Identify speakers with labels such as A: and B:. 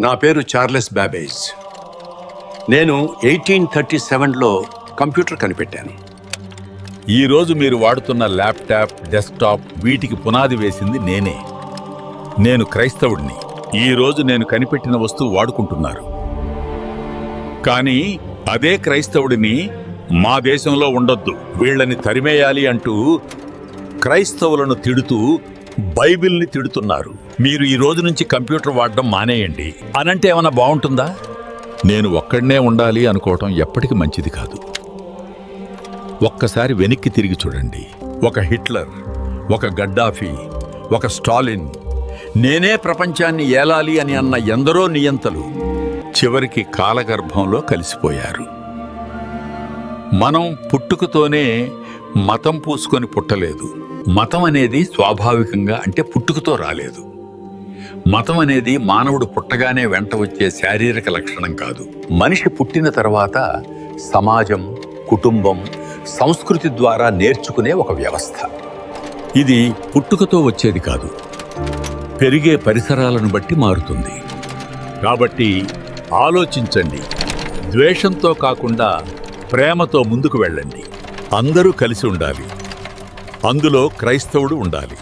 A: నా పేరు Charles Babbage నేను ఎయిటీన్ థర్టీ సెవెన్లో కంప్యూటర్ కనిపెట్టాను.
B: ఈరోజు మీరు వాడుతున్న ల్యాప్టాప్ డెస్క్టాప్ వీటికి పునాది వేసింది నేనే. నేను క్రైస్తవుడిని. ఈరోజు నేను కనిపెట్టిన వస్తువు వాడుకుంటున్నారు. కానీ అదే క్రైస్తవుడిని మా దేశంలో ఉండొద్దు. వీళ్ళని తరిమేయాలి అంటూ క్రైస్తవులను తిడుతూ బైబిల్ని తిడుతున్నారు. మీరు ఈ రోజు నుంచి కంప్యూటర్ వాడడం మానేయండి. అనంటే ఏమైనా బాగుంటుందా? నేను ఒక్కడనే ఉండాలి అనుకోవటం ఎప్పటికీ మంచిది కాదు. ఒక్కసారి వెనక్కి తిరిగి చూడండి. ఒక హిట్లర్ ఒక గడ్డాఫీ ఒక స్టాలిన్. నేనే ప్రపంచాన్ని ఏలాలి అని అన్న ఎందరో నియంతలు చివరికి కాలగర్భంలో కలిసిపోయారు. మనం పుట్టుకతోనే మతం పూసుకొని పుట్టలేదు. మతం అనేది స్వాభావికంగా అంటే పుట్టుకతో రాలేదు. మతం అనేది మానవుడు పుట్టగానే వెంట వచ్చే శారీరక లక్షణం కాదు. మనిషి పుట్టిన తర్వాత సమాజం కుటుంబం సంస్కృతి ద్వారా నేర్చుకునే ఒక వ్యవస్థ. ఇది పుట్టుకతో వచ్చేది కాదు. పెరిగే పరిసరాలను బట్టి మారుతుంది. కాబట్టి ఆలోచించండి. ద్వేషంతో కాకుండా ప్రేమతో ముందుకు వెళ్ళండి. అందరూ కలిసి ఉండాలి. అందులో క్రైస్తవుడు ఉండాలి.